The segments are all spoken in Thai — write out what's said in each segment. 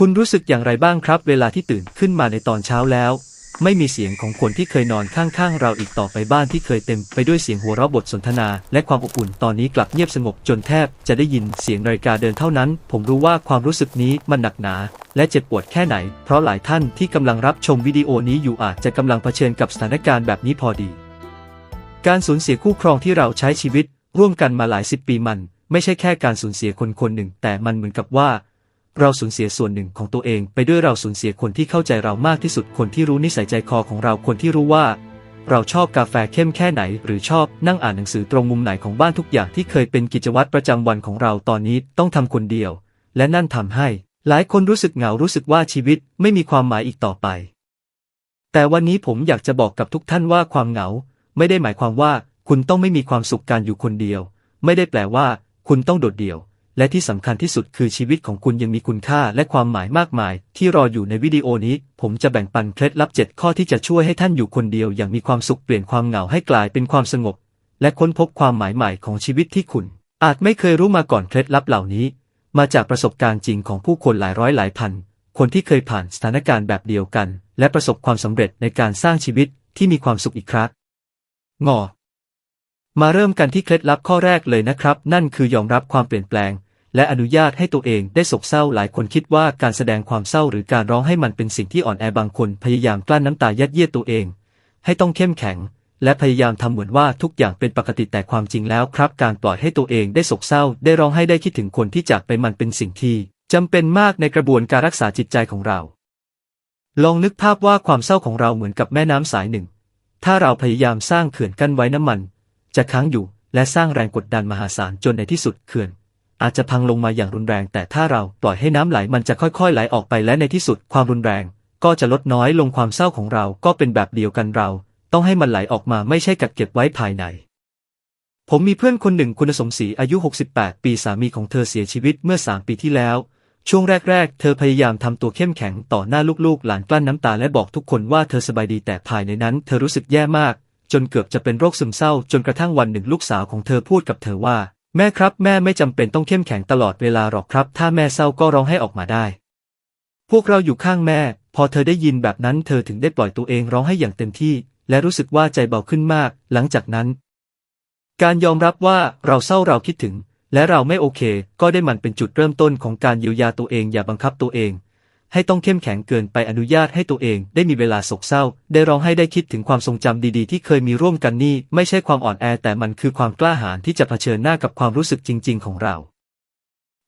คุณรู้สึกอย่างไรบ้างครับ เวลาที่ตื่นขึ้นมาในตอนเช้าแล้ว ไม่มีเสียงของคนที่เคยนอนข้างๆ เราอีกต่อไปบ้านที่เคยเต็มไปด้วยเสียงหัวเราะบทสนทนา และความอบอุ่นตอนนี้กลับเงียบสงบจนแทบจะได้ยินเสียงนาฬิกาเดินเท่านั้น ผมรู้ว่าความรู้สึกนี้มันหนักหนา และเจ็บปวดแค่ไหน เพราะหลายท่านที่กำลังรับชมวิดีโอนี้อยู่อาจจะกำลังเผชิญกับสถานการณ์แบบนี้พอดี การสูญเสียคู่ครองที่เราใช้ชีวิต ร่วมกันมาหลายสิบปีมัน ไม่ใช่แค่การสูญเสียคนคนหนึ่ง แต่มันเหมือนกับว่า เราสูญเสียส่วนหนึ่งของตัวเอง ไปด้วยเราสูญเสียคนที่เข้าใจเรามากที่สุดคนที่รู้นิสัยใจคอของเราคนที่รู้ว่า เราชอบกาแฟเข้มแค่ไหน หรือชอบนั่งอ่านหนังสือตรงมุมไหนของบ้านทุกอย่างที่เคยเป็นกิจวัตรประจำวันของเราตอนนี้ต้องทำคนเดียว และนั่นทำให้ หลายคนรู้สึกเหงารู้สึกว่าชีวิตไม่มีความหมายอีกต่อไป แต่วันนี้ผมอยากจะบอกกับทุกท่านว่าความเหงา ไม่ได้หมายความว่า คุณต้องไม่มีความสุขการอยู่คนเดียว ไม่ได้แปลว่า คุณต้องโดดเดี่ยว และที่สำคัญที่สุดคือชีวิตของคุณยังมีคุณค่าและความหมายมากมาย ที่รออยู่ในวิดีโอนี้ ผมจะแบ่งปันเคล็ดลับ 7 ข้อที่จะช่วยให้ท่านอยู่คนเดียวอย่างมีความสุขเปลี่ยนความเหงาให้กลายเป็นความสงบ และค้นพบความหมายใหม่ของชีวิตที่คุณ อาจไม่เคยรู้มาก่อนเคล็ดลับเหล่านี้ มาจากประสบการณ์จริงของผู้คนหลายร้อยหลายพัน คนที่เคยผ่านสถานการณ์แบบเดียวกัน และประสบความสำเร็จในการสร้างชีวิตที่มีความสุขอีกครั้งงอมาเริ่มกันที่เคล็ดลับข้อแรกเลยนะครับ นั่นคือยอมรับความเปลี่ยนแปลง และอนุญาตให้ตัวเองได้โศกเศร้าหลายคนคิดว่าการแสดงความเศร้าหรือการร้องให้มันเป็นสิ่งที่อ่อนแอบางคนพยายามกลั้นน้ำตายัดเยียดตัวเอง ให้ต้องเข้มแข็ง และพยายามทำเหมือนว่าทุกอย่างเป็นปกติแต่ความจริงแล้วครับ การปล่อยให้ตัวเองได้โศกเศร้า ได้ร้องให้ได้คิดถึงคนที่จากไปมันเป็นสิ่งที่จำเป็นมากในกระบวนการรักษาจิตใจของเรา ลองนึกภาพว่าความเศร้าของเราเหมือนกับแม่น้ำสายหนึ่ง ถ้าเราพยายามสร้างเขื่อนกั้นไว้น้ำมัน จะค้างอยู่และสร้างแรงกดดันมหาศาลจนในที่สุดเขื่อน อาจจะพังลงมาอย่างรุนแรง แต่ถ้าเราปล่อยให้น้ำไหลมันจะค่อยๆ ไหลออกไปและในที่สุดความรุนแรง ก็จะลดน้อยลงความเศร้าของเราก็เป็นแบบเดียวกันเรา ต้องให้มันไหลออกมาไม่ใช่กักเก็บไว้ภายใน ผมมีเพื่อนคนหนึ่งคุณสมศรีอายุ 68 ปีสามีของเธอเสียชีวิตเมื่อ 3 ปีที่แล้ว ช่วงแรกๆ เธอพยายามทำตัวเข้มแข็งต่อหน้าลูกๆ หลานกลั้นน้ำตาและบอกทุกคนว่าเธอสบายดีแต่ภายในนั้น เธอรู้สึกแย่มาก จนเกือบจะเป็นโรคซึมเศร้า จนกระทั่งวันหนึ่งลูกสาวของเธอพูดกับเธอว่า แม่ครับแม่ไม่จำเป็นต้องเข้มแข็งตลอดเวลาหรอกครับ ถ้าแม่เศร้าก็ร้องให้ออกมาได้ พวกเราอยู่ข้างแม่ พอเธอได้ยินแบบนั้นเธอถึงได้ปล่อยตัวเองร้องให้อย่างเต็มที่ และรู้สึกว่าใจเบาขึ้นมาก หลังจากนั้น การยอมรับว่าเราเศร้าเราคิดถึง และเราไม่โอเค ก็ได้มันเป็นจุดเริ่มต้นของการเยียวยาตัวเองอย่าบังคับตัวเอง ให้ต้องเข้มแข็งเกินไปอนุญาตให้ตัวเอง ได้มีเวลาโศกเศร้า ได้ร้องให้ได้คิดถึงความทรงจำดีๆ ที่เคยมีร่วมกันนี่ ไม่ใช่ความอ่อนแอแต่มันคือความกล้าหาญที่จะเผชิญหน้ากับความรู้สึกจริง ๆ ของเรา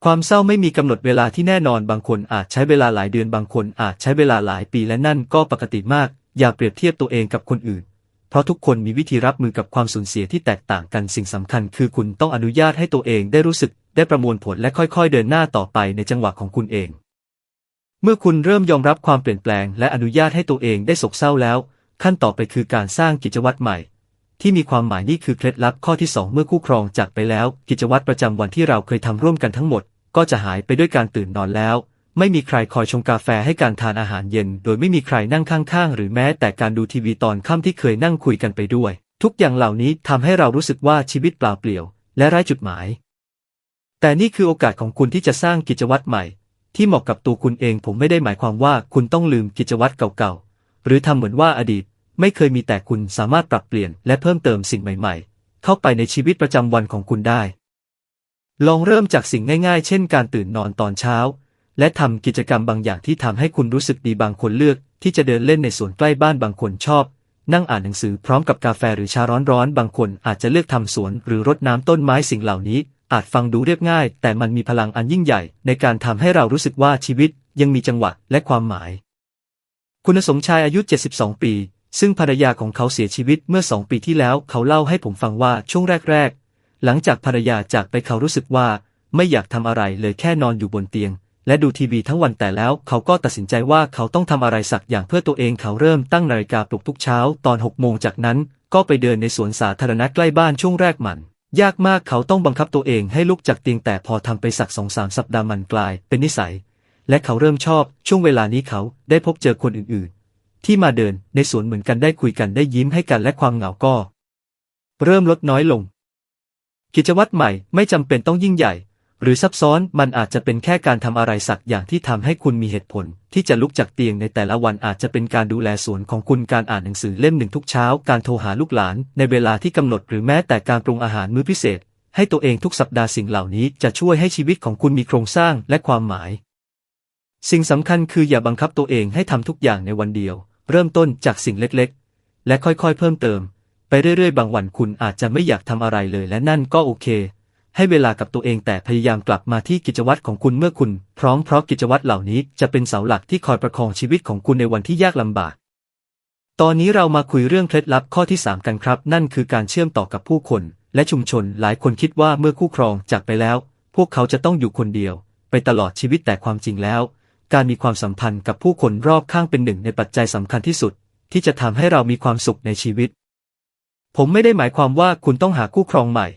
ความเศร้าไม่มีกำหนดเวลาที่แน่นอนบางคนอาจใช้เวลาหลายเดือนบางคนอาจใช้เวลาหลายปีและนั่นก็ปกติมาก อย่าเปรียบเทียบตัวเองกับคนอื่น เพราะทุกคนมีวิธีรับมือกับความสูญเสียที่แตกต่างกันสิ่งสำคัญ คือคุณต้องอนุญาตให้ตัวเองได้รู้สึก ได้ประมวลผลและค่อย ๆ เดินหน้าต่อไปในจังหวะของคุณเอง เมื่อคุณเริ่มยอมรับความเปลี่ยนแปลง และอนุญาตให้ตัวเองได้โศกเศร้าแล้ว ขั้นต่อไปคือการสร้างกิจวัตรใหม่ ที่มีความหมายนี่คือเคล็ดลับข้อที่ 2 เมื่อคู่ครองจากไปแล้ว กิจวัตรประจำวันที่เราเคยทำร่วมกันทั้งหมด ก็จะหายไปด้วยการตื่นนอนแล้ว ไม่มีใครคอยชงกาแฟให้การทานอาหารเย็น โดยไม่มีใครนั่งข้างๆ หรือแม้แต่การดูทีวีตอนค่ำที่เคยนั่งคุยกันไปด้วย ทุกอย่างเหล่านี้ทำให้เรารู้สึกว่าชีวิตเปล่าเปลี่ยว และไร้จุดหมาย แต่นี่คือโอกาสของคุณที่จะสร้างกิจวัตรใหม่ ที่เหมาะกับตัวคุณเองผมไม่ได้หมายความว่าคุณต้องลืมกิจวัตรเก่าๆ หรือทำเหมือนว่าอดีต ไม่เคยมีแต่คุณสามารถปรับเปลี่ยนและเพิ่มเติมสิ่งใหม่ๆ เข้าไปในชีวิตประจำวันของคุณได้ ลองเริ่มจากสิ่งง่ายๆ เช่น การตื่นนอนตอนเช้า และทำกิจกรรมบางอย่างที่ทำให้คุณรู้สึกดีบางคนเลือก ที่จะเดินเล่นในสวนใกล้บ้านบางคนชอบ นั่งอ่านหนังสือพร้อมกับกาแฟหรือชาร้อนๆบางคนอาจจะเลือกทำสวนหรือรดน้ำต้นไม้สิ่งเหล่านี้ อาจฟังดูเรียบง่าย แต่มันมีพลังอันยิ่งใหญ่ ในการทำให้เรารู้สึกว่าชีวิตยังมีจังหวะและความหมาย คุณสมชายอายุ 72 ปี ซึ่งภรรยาของเขาเสียชีวิตเมื่อสองปีที่แล้ว เขาเล่าให้ผมฟังว่าช่วงแรก ๆ หลังจากภรรยาจากไปเขารู้สึกว่าไม่อยากทำอะไรเลยแค่นอนอยู่บนเตียง และดูทีวีทั้งวันแต่แล้ว เขาก็ตัดสินใจว่าเขาต้องทำอะไรสักอย่างเพื่อตัวเองเขาเริ่มตั้งนาฬิกาปลุกทุกเช้าตอน6โมงจากนั้นก็ไปเดินในสวนสาธารณะใกล้บ้านช่วงแรกมัน ยากมากเขาต้องบังคับตัวเองให้ลุกจากเตียงแต่พอทำไปสักสองสามสัปดาห์มันกลายเป็นนิสัย และเขาเริ่มชอบช่วงเวลานี้เขาได้พบเจอคนอื่นๆ ที่มาเดินในสวนเหมือนกันได้คุยกันได้ยิ้มให้กันและความเหงาก็ เริ่มลดน้อยลง กิจวัตรใหม่ไม่จำเป็นต้องยิ่งใหญ่ หรือซับซ้อนมันอาจจะเป็นแค่การทำอะไรสักอย่างที่ทำให้คุณมีเหตุผล ที่จะลุกจากเตียงในแต่ละวันอาจจะเป็นการดูแลสวนของคุณการอ่านหนังสือเล่มหนึ่งทุกเช้า การโทรหาลูกหลาน ในเวลาที่กำหนดหรือแม้แต่การปรุงอาหารมื้อพิเศษ ให้ตัวเองทุกสัปดาห์สิ่งเหล่านี้จะช่วยให้ชีวิตของคุณมีโครงสร้างและความหมาย สิ่งสำคัญคืออย่าบังคับตัวเองให้ทำทุกอย่างในวันเดียว เริ่มต้นจากสิ่งเล็กๆ และค่อยๆ เพิ่มเติม ไปเรื่อยๆ บางวันคุณอาจจะไม่อยากทำอะไรเลยและนั่นก็โอเค ให้เวลากับตัวเองแต่พยายามกลับมาที่กิจวัตรของคุณเมื่อคุณ พร้อมเพราะกิจวัตรเหล่านี้จะเป็นเสาหลักที่คอยประคองชีวิตของคุณในวันที่ยากลำบาก ตอนนี้เรามาคุยเรื่องเคล็ดลับข้อที่ 3 กันครับ นั่นคือการเชื่อมต่อกับผู้คน และชุมชนหลายคนคิดว่าเมื่อคู่ครองจากไปแล้ว พวกเขาจะต้องอยู่คนเดียว ไปตลอดชีวิตแต่ความจริงแล้ว การมีความสัมพันธ์กับผู้คนรอบข้างเป็นหนึ่งในปัจจัยสำคัญที่สุด ที่จะทำให้เรามีความสุขในชีวิต ผมไม่ได้หมายความว่าคุณต้องหาคู่ครองใหม่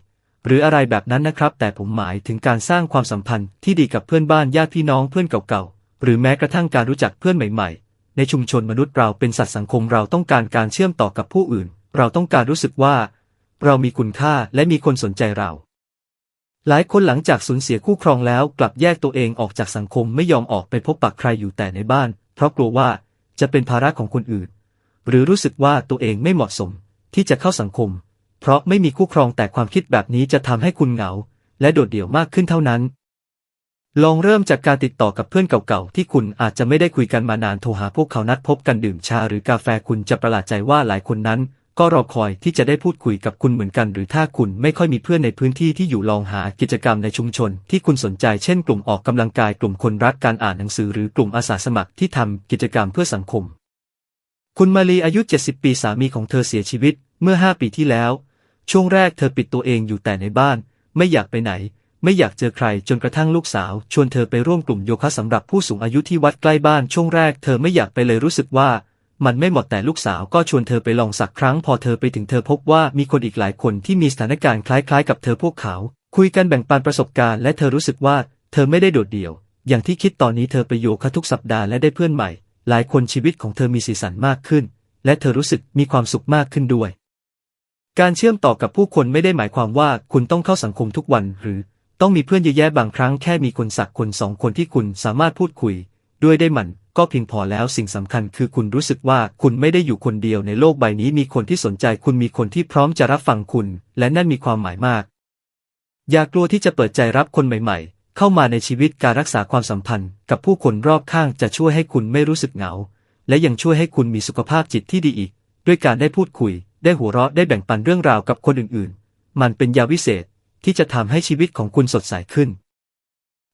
หรืออะไรแบบนั้นนะครับ แต่ผมหมายถึงการสร้างความสัมพันธ์ที่ดีกับเพื่อนบ้านญาติพี่น้องเพื่อนเก่าๆ หรือแม้กระทั่งการรู้จักเพื่อนใหม่ๆ ในชุมชนมนุษย์เราเป็นสัตว์สังคมเราต้องการการเชื่อมต่อกับผู้อื่น เราต้องการรู้สึกว่า เรามีคุณค่าและมีคนสนใจเรา หลายคนหลังจากสูญเสียคู่ครองแล้วกลับแยกตัวเองออกจากสังคมไม่ยอมออกไปพบปะใครอยู่แต่ในบ้าน เพราะกลัวว่าจะเป็นภาระของคนอื่น หรือรู้สึกว่าตัวเองไม่เหมาะสมที่จะเข้าสังคม เพราะไม่มีคู่ครองแต่ความคิดแบบนี้จะทำให้คุณเหงา และโดดเดี่ยวมากขึ้นเท่านั้น ลองเริ่มจากการติดต่อกับเพื่อนเก่าๆ ที่คุณอาจจะไม่ได้คุยกันมานานโทรหาพวกเขานัดพบกันดื่มชาหรือกาแฟคุณจะประหลาดใจว่าหลายคนนั้น ก็รอคอยที่จะได้พูดคุยกับคุณเหมือนกัน หรือถ้าคุณไม่ค่อยมีเพื่อนในพื้นที่ที่อยู่ลองหากิจกรรมในชุมชน ที่คุณสนใจเช่น กลุ่มออกกำลังกายกลุ่มคนรักการอ่านหนังสือหรือกลุ่มอาสาสมัครที่ทำกิจกรรมเพื่อสังคม คุณมาลีอายุ 70 ปีสามีของเธอเสียชีวิต เมื่อ 5 ปีที่แล้ว ช่วงแรกเธอปิดตัวเองอยู่แต่ในบ้าน ไม่อยากไปไหน ไม่อยากเจอใครจนกระทั่งลูกสาว ชวนเธอไปร่วมกลุ่มโยคะสำหรับผู้สูงอายุที่วัดใกล้บ้านช่วงแรกเธอไม่อยากไปเลยรู้สึกว่า มันไม่เหมาะแต่ลูกสาวก็ชวนเธอไปลองสักครั้ง พอเธอไปถึงเธอพบว่ามีคนอีกหลายคนที่มีสถานการณ์คล้ายๆ กับเธอพวกเขา คุยกันแบ่งปันประสบการณ์และเธอรู้สึกว่าเธอไม่ได้โดดเดี่ยว อย่างที่คิดตอนนี้เธอไปโยคะทุกสัปดาห์และได้เพื่อนใหม่ หลายคนชีวิตของเธอมีสีสันมากขึ้น และเธอรู้สึกมีความสุขมากขึ้นด้วย การเชื่อมต่อกับผู้คนไม่ได้หมายความว่าคุณต้องเข้าสังคมทุกวัน หรือต้องมีเพื่อนเยอะแยะบางครั้งแค่มีคนสักคนสองคนที่คุณสามารถพูดคุย ด้วยได้มันก็เพียงพอแล้วสิ่งสำคัญคือคุณรู้สึกว่าคุณไม่ได้อยู่คนเดียวในโลกใบนี้มีคนที่สนใจคุณมีคนที่พร้อมจะรับฟังคุณ และนั่นมีความหมายมาก อย่ากลัวที่จะเปิดใจรับคนใหม่ ๆ เข้ามาในชีวิตการรักษาความสัมพันธ์ กับผู้คนรอบข้างจะช่วยให้คุณไม่รู้สึกเหงา และยังช่วยให้คุณมีสุขภาพจิตที่ดีอีก ด้วยการได้พูดคุย ได้หัวเราะได้แบ่งปันเรื่องราวกับคนอื่นๆ มันเป็นยาวิเศษที่จะทำให้ชีวิตของคุณสดใสขึ้น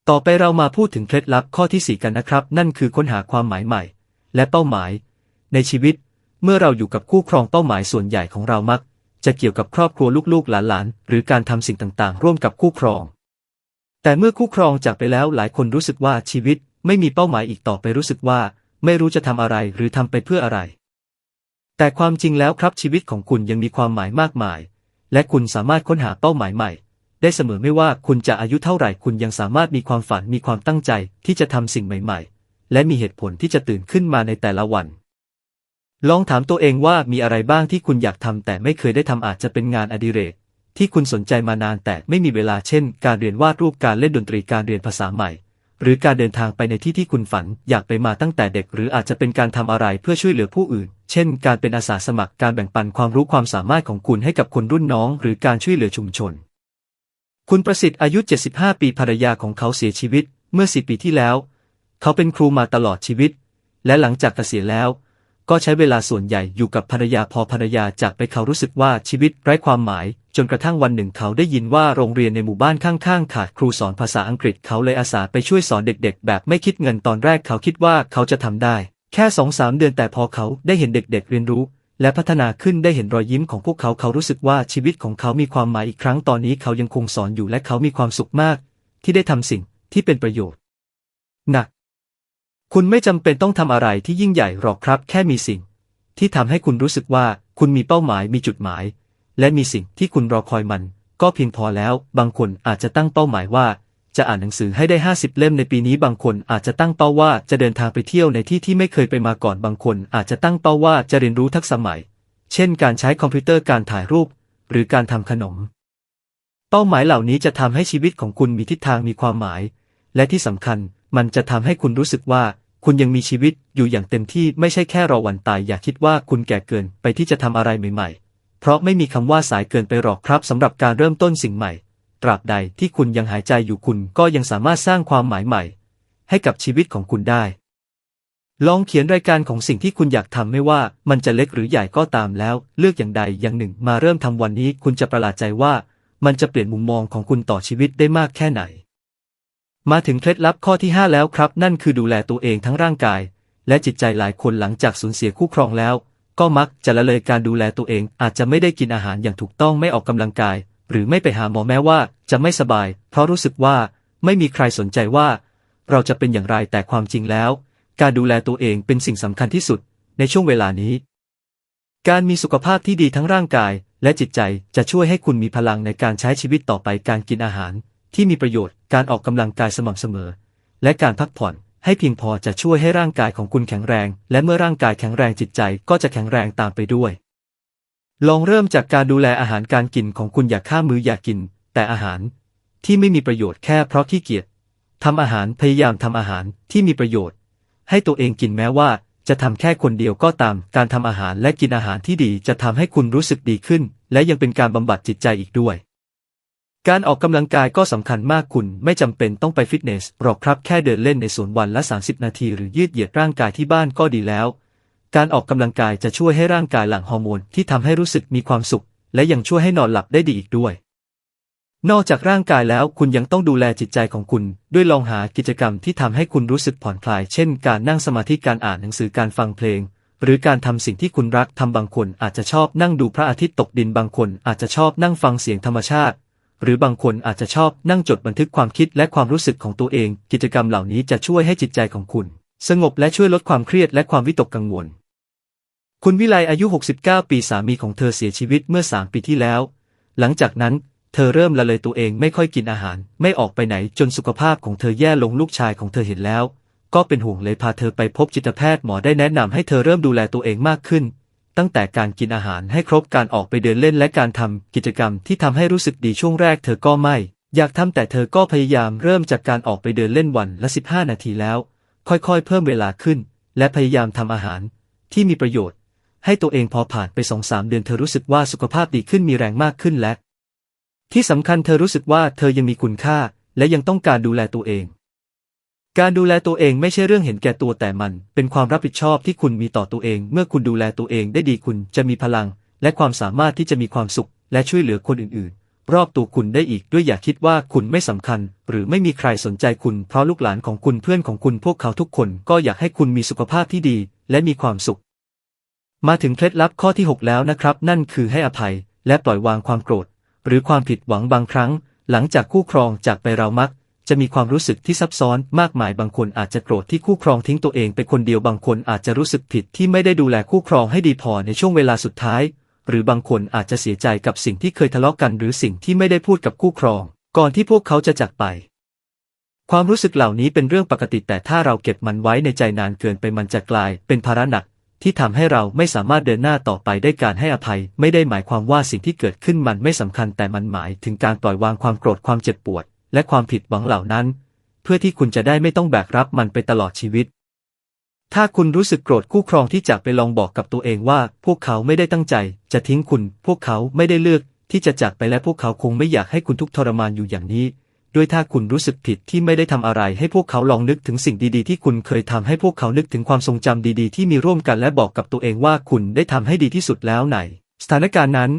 ต่อไปเรามาพูดถึงเคล็ดลับข้อที่ 4 กันนะครับ นั่นคือค้นหาความหมายใหม่ และเป้าหมาย ในชีวิต เมื่อเราอยู่กับคู่ครองเป้าหมายส่วนใหญ่ของเรามัก จะเกี่ยวกับครอบครัวลูกๆหลานๆ หรือการทำสิ่งต่างๆ ร่วมกับคู่ครอง แต่เมื่อคู่ครองจากไปแล้วหลายคนรู้สึกว่าชีวิตไม่มีเป้าหมายอีกต่อไปรู้สึกว่า ไม่รู้จะทำอะไรหรือทำไปเพื่ออะไร แต่ความจริงแล้วครับชีวิตของคุณยังมีความหมายมากมาย และคุณสามารถค้นหาเป้าหมายใหม่ ได้เสมอไม่ว่าคุณจะอายุเท่าไหร่คุณยังสามารถมีความฝันมีความตั้งใจที่จะทำสิ่งใหม่ๆ และมีเหตุผลที่จะตื่นขึ้นมาในแต่ละวัน ลองถามตัวเองว่ามีอะไรบ้างที่คุณอยากทำแต่ไม่เคยได้ทำอาจจะเป็นงานอดิเรกที่คุณสนใจมานานแต่ไม่มีเวลาเช่น การเรียนวาดรูปการเล่นดนตรีการเรียนภาษาใหม่ หรือการเดินทางไปในที่ที่คุณฝันอยากไปมาตั้งแต่เด็ก หรืออาจจะเป็นการทำอะไรเพื่อช่วยเหลือผู้อื่น เช่น การเป็นอาสาสมัครการแบ่งปันความรู้ความสามารถของคุณให้กับคนรุ่นน้อง หรือการช่วยเหลือชุมชน คุณประสิทธิ์อายุ 75 ปีภรรยาของเขาเสียชีวิต เมื่อ4ปีที่แล้ว เขาเป็นครูมาตลอดชีวิต และหลังจากเกษียณแล้ว ก็ใช้เวลาส่วนใหญ่อยู่กับภรรยาพอภรรยาจากไปเขารู้สึกว่าชีวิตไร้ความหมาย จนกระทั่งวันหนึ่งเขาได้ยินว่าโรงเรียนในหมู่บ้านข้างๆขาดครูสอนภาษาอังกฤษเขาเลยอาสาไปช่วยสอนเด็กๆ แบบไม่คิดเงินตอนแรกเขาคิดว่าเขาจะทำได้ แค่สองสามเดือนแต่พอเขาได้เห็นเด็กๆ เรียนรู้ และพัฒนาขึ้นได้เห็นรอยยิ้มของพวกเขาเขารู้สึกว่าชีวิตของเขามีความหมายอีกครั้งตอนนี้เขายังคงสอนอยู่และเขามีความสุขมาก ที่ได้ทำสิ่งที่เป็นประโยชน์หนัก คุณไม่จำเป็นต้องทำอะไรที่ยิ่งใหญ่หรอกครับ แค่มีสิ่ง ที่ทำให้คุณรู้สึกว่าคุณมีเป้าหมายมีจุดหมาย และมีสิ่งที่คุณรอคอยมัน ก็เพียงพอแล้ว บางคนอาจจะตั้งเป้าหมายว่า จะอ่านหนังสือให้ได้ 50 เล่มในปีนี้ บางคนอาจจะตั้งเป้าว่าจะเดินทางไปเที่ยวในที่ที่ไม่เคยไปมาก่อนบางคนอาจจะตั้งเป้าว่าจะเรียนรู้ทักษะใหม่ เช่น การใช้คอมพิวเตอร์การถ่ายรูป หรือการทำขนม เป้าหมายเหล่านี้จะทำให้ชีวิตของคุณมีทิศทางมีความหมาย และที่สำคัญ มันจะทำให้คุณรู้สึกว่า คุณยังมีชีวิตอยู่อย่างเต็มที่ไม่ใช่แค่รอวันตาย อย่าคิดว่าคุณแก่เกินไปที่จะทำอะไรใหม่ๆ เพราะไม่มีคำว่าสายเกินไปหรอกครับสำหรับการเริ่มต้นสิ่งใหม่ ตราบใดที่คุณยังหายใจอยู่คุณก็ยังสามารถสร้างความหมายใหม่ ให้กับชีวิตของคุณได้ ลองเขียนรายการของสิ่งที่คุณอยากทำไม่ว่ามันจะเล็กหรือใหญ่ก็ตามแล้ว เลือกอย่างใดอย่างหนึ่งมาเริ่มทำวันนี้ คุณจะประหลาดใจว่า มันจะเปลี่ยนมุมมองของคุณต่อชีวิตได้มากแค่ไหน มาถึงเคล็ดลับข้อที่ 5 แล้วครับ นั่นคือดูแลตัวเองทั้งร่างกาย และจิตใจหลายคนหลังจากสูญเสียคู่ครองแล้ว ก็มักจะละเลยการดูแลตัวเอง อาจจะไม่ได้กินอาหารอย่างถูกต้องไม่ออกกำลังกาย หรือไม่ไปหาหมอแม้ว่าจะไม่สบาย เพราะรู้สึกว่าไม่มีใครสนใจว่า เราจะเป็นอย่างไรแต่ความจริงแล้ว การดูแลตัวเองเป็นสิ่งสำคัญที่สุด ในช่วงเวลานี้ การมีสุขภาพที่ดีทั้งร่างกาย และจิตใจจะช่วยให้คุณมีพลังในการใช้ชีวิตต่อไปการกินอาหาร ที่มีประโยชน์การออกกำลังกายสม่ำเสมอ และการพักผ่อนให้เพียงพอจะช่วยให้ร่างกายของคุณแข็งแรง และเมื่อร่างกายแข็งแรงจิตใจก็จะแข็งแรงตามไปด้วย ลองเริ่มจากการดูแลอาหารการกินของคุณอย่าข้ามมืออย่ากิน แต่อาหารที่ไม่มีประโยชน์แค่เพราะขี้เกียจทำอาหารพยายามทำอาหารที่มีประโยชน์ ให้ตัวเองกินแม้ว่าจะทำแค่คนเดียวก็ตาม การทำอาหารและกินอาหารที่ดีจะทำให้คุณรู้สึกดีขึ้น และยังเป็นการบำบัดจิตใจอีกด้วย การออกกำลังกายก็สำคัญมากคุณไม่จำเป็นต้องไปฟิตเนสหรอกครับแค่เดินเล่นในสวนวันละ 30 นาทีหรือยืดเหยียดร่างกายที่บ้านก็ดีแล้ว การออกกำลังกายจะช่วยให้ร่างกายหลั่งฮอร์โมนที่ทำให้รู้สึกมีความสุข และยังช่วยให้นอนหลับได้ดีอีกด้วย นอกจากร่างกายแล้วคุณยังต้องดูแลจิตใจของคุณ ด้วยลองหากิจกรรมที่ทำให้คุณรู้สึกผ่อนคลาย เช่น การนั่งสมาธิการอ่านหนังสือการฟังเพลงหรือการทำสิ่งที่คุณรักทำบางคนอาจจะชอบนั่งดูพระอาทิตย์ตกดินบางคนอาจจะชอบนั่งฟังเสียงธรรมชาติ หรือบางคนอาจจะชอบนั่งจดบันทึกความคิดและความรู้สึกของตัวเอง กิจกรรมเหล่านี้จะช่วยให้จิตใจของคุณ สงบและช่วยลดความเครียดและความวิตกกังวล คุณวิไลอายุ 69 ปีสามีของเธอเสียชีวิตเมื่อ 3 ปีที่แล้ว หลังจากนั้นเธอเริ่มละเลยตัวเองไม่ค่อยกินอาหาร ไม่ออกไปไหนจนสุขภาพของเธอแย่ลงลูกชายของเธอเห็นแล้ว ก็เป็นห่วงเลยพาเธอไปพบจิตแพทย์หมอได้แนะนำให้เธอเริ่มดูแลตัวเองมากขึ้น ตั้งแต่การกินอาหารให้ครบการออกไปเดินเล่นและการทำกิจกรรมที่ทำให้รู้สึกดีช่วงแรกเธอก็ไม่ อยากทำแต่เธอก็พยายามเริ่มจากการออกไปเดินเล่นวันละ 15 นาทีแล้ว ค่อยๆ เพิ่มเวลาขึ้น และพยายามทำอาหาร ที่มีประโยชน์ ให้ตัวเองพอผ่านไปสองสามเดือนเธอรู้สึกว่าสุขภาพดีขึ้นมีแรงมากขึ้นและ ที่สำคัญเธอรู้สึกว่าเธอยังมีคุณค่า และยังต้องการดูแลตัวเอง การดูแลตัวเองไม่ใช่เรื่องเห็นแก่ตัวแต่มัน เป็นความรับผิดชอบที่คุณมีต่อตัวเอง เมื่อคุณดูแลตัวเองได้ดีคุณจะมีพลัง และความสามารถที่จะมีความสุข และช่วยเหลือคนอื่นๆ รอบตัวคุณได้อีกด้วยอย่าคิดว่าคุณไม่สำคัญ หรือไม่มีใครสนใจคุณ เพราะลูกหลานของคุณเพื่อนของคุณพวกเขาทุกคน ก็อยากให้คุณมีสุขภาพที่ดี และมีความสุข มาถึงเคล็ดลับข้อที่ 6 แล้วนะครับ นั่นคือให้อภัย และปล่อยวางความโกรธ หรือความผิดหวังบางครั้ง หลังจากคู่ครองจากไปเรามัก จะมีความรู้สึกที่ซับซ้อนมากมายบางคนอาจจะโกรธที่คู่ครองทิ้งตัวเองไปคนเดียวบางคนอาจจะรู้สึกผิดที่ไม่ได้ดูแลคู่ครองให้ดีพอในช่วงเวลาสุดท้าย หรือบางคนอาจจะเสียใจกับสิ่งที่เคยทะเลาะกัน หรือสิ่งที่ไม่ได้พูดกับคู่ครอง ก่อนที่พวกเขาจะจากไป ความรู้สึกเหล่านี้เป็นเรื่องปกติแต่ถ้าเราเก็บมันไว้ในใจนานเกินไปมันจะกลายเป็นภาระหนักที่ทำให้เราไม่สามารถเดินหน้าต่อไปได้การให้อภัย ไม่ได้หมายความว่าสิ่งที่เกิดขึ้นมันไม่สำคัญแต่มันหมายถึงการปล่อยวางความโกรธความเจ็บปวด และความผิดหวังเหล่านั้น เพื่อที่คุณจะได้ไม่ต้องแบกรับมันไปตลอดชีวิต ถ้าคุณรู้สึกโกรธคู่ครองที่จากไปลองบอกกับตัวเองว่า พวกเขาไม่ได้ตั้งใจ จะทิ้งคุณ พวกเขาไม่ได้เลือก ที่จะจากไปและพวกเขาคงไม่อยากให้คุณทุกทรมานอยู่อย่างนี้ด้วยถ้าคุณรู้สึกผิดที่ไม่ได้ทำอะไรให้พวกเขาลองนึกถึงสิ่งดีๆ ที่คุณเคยทำให้พวกเขานึกถึงความทรงจำดีๆ ที่มีร่วมกันและบอกกับตัวเองว่าคุณได้ทำให้ดีที่สุดแล้วในสถานการณ์นั้น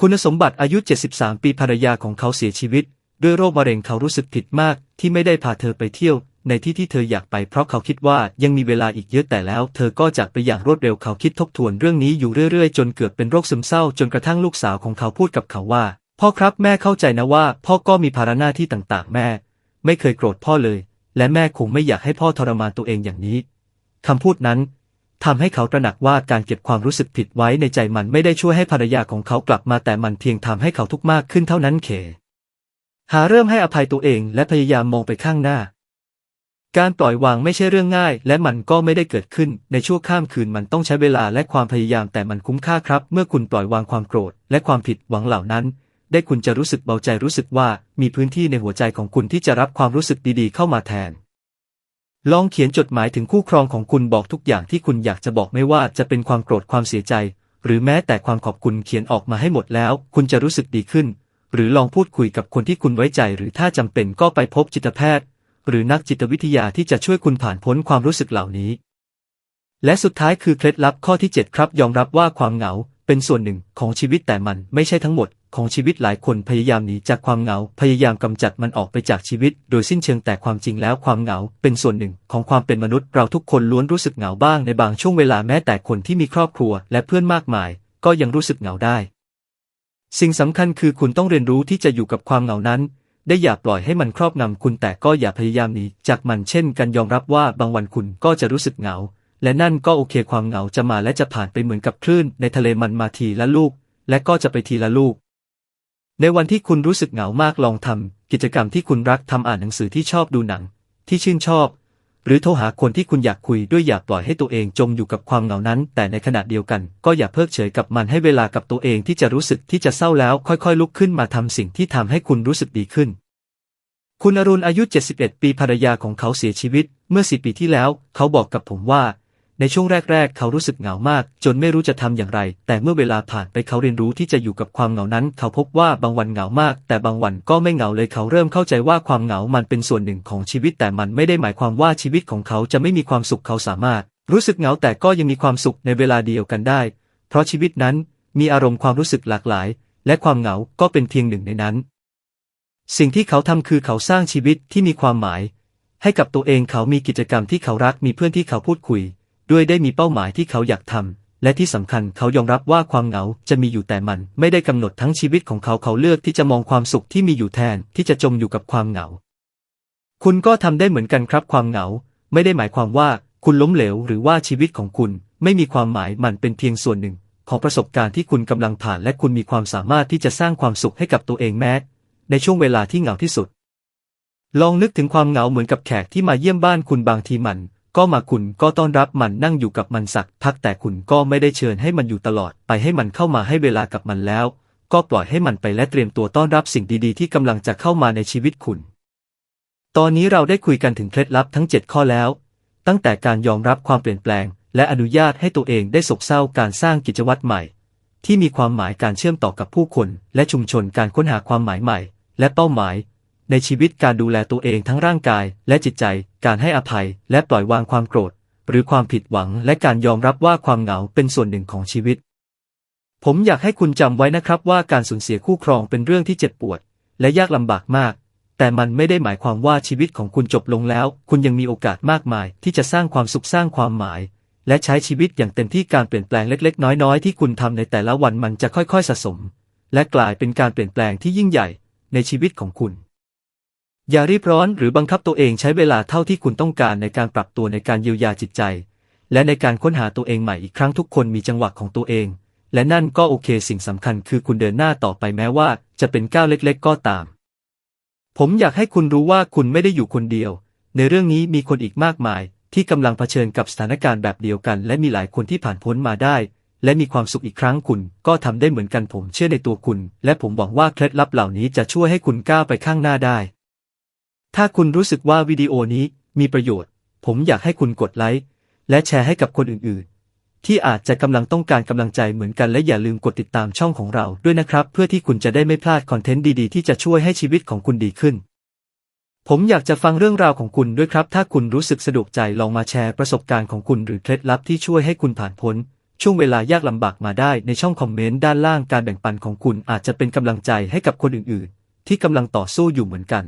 คุณสมบัติอายุ 73 ปีภรรยาของเขาเสียชีวิต ด้วยโรคมะเร็งเขารู้สึกผิดมากที่ไม่ได้พาเธอไปเที่ยว ในที่ที่เธออยากไปเพราะเขาคิดว่ายังมีเวลาอีกเยอะแต่แล้วเธอก็จากไปอย่างรวดเร็วเขาคิดทบทวนเรื่องนี้อยู่เรื่อยๆ จนเกิดเป็นโรคซึมเศร้าจนกระทั่งลูกสาวของเขาพูดกับเขาว่า พ่อครับแม่เข้าใจนะว่า พ่อก็มีภาระหน้าที่ต่างๆ แม่ ไม่เคยโกรธพ่อเลย และแม่คงไม่อยากให้พ่อทรมานตัวเองอย่างนี้คำพูดนั้นทำให้เขาตระหนักว่าการเก็บความรู้สึกผิดไว้ในใจมันไม่ได้ช่วยให้ภรรยาของเขากลับมาแต่มันเพียงทำให้เขาทุกข์มากขึ้นเท่านั้นเข หาเริ่มให้อภัยตัวเองและพยายามมองไปข้างหน้า การปล่อยวางไม่ใช่เรื่องง่าย และมันก็ไม่ได้เกิดขึ้นในชั่วข้ามคืนมันต้องใช้เวลาและความพยายามแต่มันคุ้มค่าครับ เมื่อคุณปล่อยวางความโกรธ และความผิดหวังเหล่านั้น ได้คุณจะรู้สึกเบาใจรู้สึกว่ามีพื้นที่ในหัวใจของคุณที่จะรับความรู้สึกดีๆ เข้ามาแทน ลองเขียนจดหมายถึงคู่ครองของคุณบอกทุกอย่างที่คุณอยากจะบอกไม่ว่าจะเป็นความโกรธความเสียใจ หรือแม้แต่ความขอบคุณเขียนออกมาให้หมดแล้ว คุณจะรู้สึกดีขึ้น หรือลองพูดคุยกับคนที่คุณไว้ใจหรือถ้าจำเป็นก็ไปพบจิตแพทย์ หรือนักจิตวิทยาที่จะช่วยคุณผ่านพ้นความรู้สึกเหล่านี้ และสุดท้ายคือเคล็ดลับข้อที่ 7 ครับ ยอมรับว่าความเหงาเป็นส่วนหนึ่งของชีวิตแต่มันไม่ใช่ทั้งหมดของชีวิตหลายคนพยายามหนีจากความเหงา พยายามกำจัดมันออกไปจากชีวิต โดยสิ้นเชิงแต่ความจริงแล้วความเหงา เป็นส่วนหนึ่งของความเป็นมนุษย์เราทุกคนล้วนรู้สึกเหงาบ้างในบางช่วงเวลาแม้แต่คนที่มีครอบครัว และเพื่อนมากมาย ก็ยังรู้สึกเหงาได้ สิ่งสำคัญคือคุณต้องเรียนรู้ที่จะอยู่กับความเหงานั้น ได้อย่าปล่อยให้มันครอบงำคุณแต่ก็อย่าพยายามหนีจากมันเช่นกันยอมรับว่าบางวันคุณก็จะรู้สึกเหงา และนั่นก็โอเคความเหงาจะมาและจะผ่านไปเหมือนกับคลื่น ในทะเลมันมาทีละลูก และก็จะไปทีละลูก ในวันที่คุณรู้สึกเหงามากลองทำกิจกรรมที่คุณรักทำอ่านหนังสือที่ชอบดูหนัง ที่ชื่นชอบ หรือโทรหาคนที่คุณอยากคุยด้วยอย่าปล่อยให้ตัวเองจมอยู่กับความเหงานั้น แต่ในขณะเดียวกัน ก็อย่าเพิกเฉยกับมันให้เวลากับตัวเองที่จะรู้สึกที่จะเศร้าแล้วค่อยๆ ลุกขึ้นมาทำสิ่งที่ทำให้คุณรู้สึกดีขึ้น คุณอรุณอายุ 71 ปีภรรยาของเขาเสียชีวิต เมื่อสี่ปีที่แล้ว เขาบอกกับผมว่า ในช่วงแรกๆ เขารู้สึกเหงามาก จนไม่รู้จะทำอย่างไร แต่เมื่อเวลาผ่านไปเขาเรียนรู้ที่จะอยู่กับความเหงานั้น เขาพบว่าบางวันเหงามาก แต่บางวันก็ไม่เหงาเลยเขาเริ่มเข้าใจว่าความเหงามันเป็นส่วนหนึ่งของชีวิต แต่มันไม่ได้หมายความว่าชีวิตของเขาจะไม่มีความสุขเขาสามารถ รู้สึกเหงาแต่ก็ยังมีความสุขในเวลาเดียวกันได้ เพราะชีวิตนั้นมีอารมณ์ความรู้สึกหลากหลาย และความเหงาก็เป็นเพียงหนึ่งในนั้น สิ่งที่เขาทำคือเขาสร้างชีวิตที่มีความหมาย ให้กับตัวเองเขามีกิจกรรมที่เขารักมีเพื่อนที่เขาพูดคุย ด้วยได้มีเป้าหมายที่เขาอยากทำ และที่สำคัญเขายอมรับว่าความเหงาจะมีอยู่แต่มัน ไม่ได้กำหนดทั้งชีวิตของเขาเขาเลือกที่จะมองความสุขที่มีอยู่แทนที่จะจมอยู่กับความเหงา คุณก็ทำได้เหมือนกันครับความเหงา ไม่ได้หมายความว่าคุณล้มเหลวหรือว่าชีวิตของคุณไม่มีความหมายมันเป็นเพียงส่วนหนึ่ง ของประสบการณ์ที่คุณกำลังผ่านและคุณมีความสามารถที่จะสร้างความสุขให้กับตัวเองแม้ ในช่วงเวลาที่เหงาที่สุด ลองนึกถึงความเหงาเหมือนกับแขกที่มาเยี่ยมบ้านคุณบางทีมัน ก็มาคุณก็ต้อนรับมันนั่งอยู่กับมันสักพักแต่คุณก็ไม่ได้เชิญให้มันอยู่ตลอด ไปให้มันเข้ามาให้เวลากับมันแล้ว ก็ปล่อยให้มันไปและเตรียมตัวต้อนรับสิ่งดีๆ ที่กำลังจะเข้ามาในชีวิตคุณ ตอนนี้เราได้คุยกันถึงเคล็ดลับทั้ง 7 ข้อแล้ว ตั้งแต่การยอมรับความเปลี่ยนแปลง และอนุญาตให้ตัวเองได้สกเศร้าการสร้างกิจวัตรใหม่ ที่มีความหมายการเชื่อมต่อกับผู้คน และชุมชนการค้นหาความหมายใหม่ และเป้าหมาย ในชีวิตการดูแลตัวเองทั้งร่างกายและจิตใจ การให้อภัยและปล่อยวางความโกรธ หรือความผิดหวังและการยอมรับว่าความเหงาเป็นส่วนหนึ่งของชีวิต ผมอยากให้คุณจำไว้นะครับว่าการสูญเสียคู่ครองเป็นเรื่องที่เจ็บปวด และยากลำบากมาก แต่มันไม่ได้หมายความว่าชีวิตของคุณจบลงแล้ว คุณยังมีโอกาสมากมาย ที่จะสร้างความสุขสร้างความหมาย และใช้ชีวิตอย่างเต็มที่การเปลี่ยนแปลงเล็ก ๆ น้อยๆที่คุณทำในแต่ละวันมันจะค่อยๆสะสม และกลายเป็นการเปลี่ยนแปลงที่ยิ่งใหญ่ในชีวิตของคุณ อย่ารีบร้อนหรือบังคับตัวเองใช้เวลาเท่าที่คุณต้องการในการปรับตัวในการเยียวยาจิตใจ และในการค้นหาตัวเองใหม่อีกครั้งทุกคนมีจังหวะของตัวเอง และนั่นก็โอเคสิ่งสำคัญคือคุณเดินหน้าต่อไปแม้ว่าจะเป็นก้าวเล็ก ๆ ก็ตาม ผมอยากให้คุณรู้ว่าคุณไม่ได้อยู่คนเดียว ในเรื่องนี้มีคนอีกมากมาย ที่กำลังเผชิญกับสถานการณ์แบบเดียวกัน และมีหลายคนที่ผ่านพ้นมาได้ และมีความสุขอีกครั้งคุณก็ทำได้เหมือนกันผมเชื่อในตัวคุณ และผมหวังว่าเคล็ดลับเหล่านี้จะช่วยให้คุณก้าวไปข้างหน้าได้ ถ้าคุณรู้สึกว่าวิดีโอนี้มีประโยชน์ ผมอยากให้คุณกดไลค์และแชร์ให้กับคนอื่นๆ ที่อาจจะกำลังต้องการกำลังใจเหมือนกันและอย่าลืมกดติดตามช่องของเราด้วยนะครับ เพื่อที่คุณจะได้ไม่พลาดคอนเทนต์ดีๆ ที่จะช่วยให้ชีวิตของคุณดีขึ้น ผมอยากจะฟังเรื่องราวของคุณด้วยครับ ถ้าคุณรู้สึกสะดวกใจลองมาแชร์ประสบการณ์ของคุณหรือเคล็ดลับที่ช่วยให้คุณผ่านพ้นช่วงเวลายากลำบากมาได้ในช่องคอมเมนต์ด้านล่างการแบ่งปันของคุณอาจจะเป็นกำลังใจให้กับคนอื่นๆ ที่กำลังต่อสู้อยู่เหมือนกัน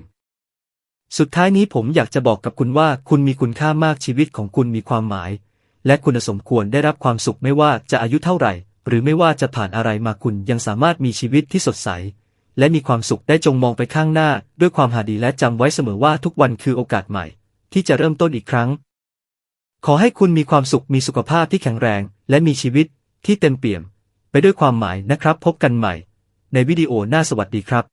สุดท้ายนี้ผมอยากจะบอกกับคุณว่าคุณมีคุณค่ามากชีวิตของคุณมีความหมาย และคุณสมควรได้รับความสุขไม่ว่าจะอายุเท่าไหร่ หรือไม่ว่าจะผ่านอะไรมาคุณยังสามารถมีชีวิตที่สดใส และมีความสุขได้จงมองไปข้างหน้า ด้วยความหาดีและจำไว้เสมอว่าทุกวันคือโอกาสใหม่ ที่จะเริ่มต้นอีกครั้ง ขอให้คุณมีความสุขมีสุขภาพที่แข็งแรง และมีชีวิตที่เต็มเปี่ยม ไปด้วยความหมายนะครับ พบกันใหม่ ในวิดีโอหน้าสวัสดีครับ